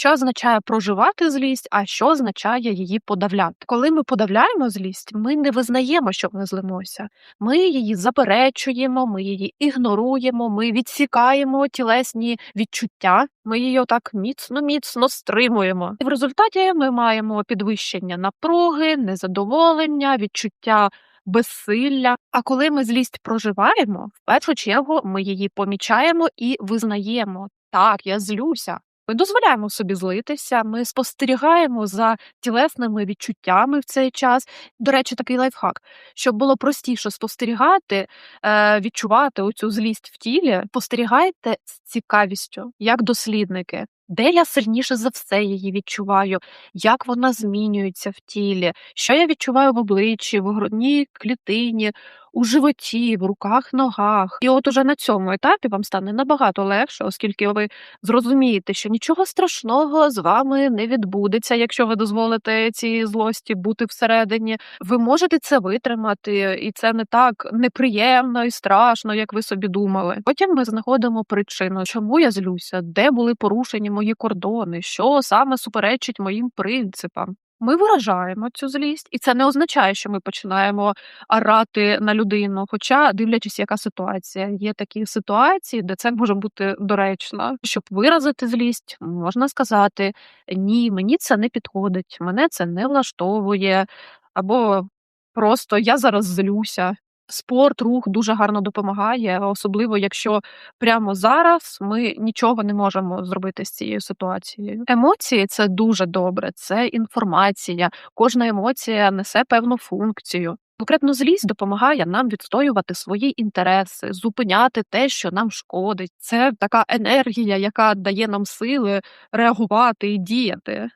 Що означає проживати злість, а що означає її подавляти? Коли ми подавляємо злість, ми не визнаємо, що ми злимося. Ми її заперечуємо, ми її ігноруємо, ми відсікаємо тілесні відчуття. Ми її отак міцно, міцно стримуємо. І в результаті ми маємо підвищення напруги, незадоволення, відчуття безсилля. А коли ми злість проживаємо, в першу чергу ми її помічаємо і визнаємо. Так, я злюся. Ми дозволяємо собі злитися, ми спостерігаємо за тілесними відчуттями в цей час. До речі, такий лайфхак, щоб було простіше спостерігати, е, відчувати оцю злість в тілі, спостерігайте з цікавістю, як дослідники. Де я сильніше за все її відчуваю, як вона змінюється в тілі, що я відчуваю в обличчі, в грудній клітині, у животі, в руках, ногах. І от уже на цьому етапі вам стане набагато легше, оскільки ви зрозумієте, що нічого страшного з вами не відбудеться, якщо ви дозволите цій злості бути всередині. Ви можете це витримати, і це не так неприємно і страшно, як ви собі думали. Потім ми знаходимо причину, чому я злюся, де були порушені мої кордони, що саме суперечить моїм принципам. Ми виражаємо цю злість, і це не означає, що ми починаємо орати на людину. Хоча, дивлячись, яка ситуація, є такі ситуації, де це може бути доречно. Щоб виразити злість, можна сказати: ні, мені це не підходить, мене це не влаштовує, або просто я зараз злюся. Спорт, рух дуже гарно допомагає, особливо якщо прямо зараз ми нічого не можемо зробити з цією ситуацією. Емоції це дуже добре, це інформація. Кожна емоція несе певну функцію. Конкретно злість допомагає нам відстоювати свої інтереси, зупиняти те, що нам шкодить. Це така енергія, яка дає нам сили реагувати і діяти.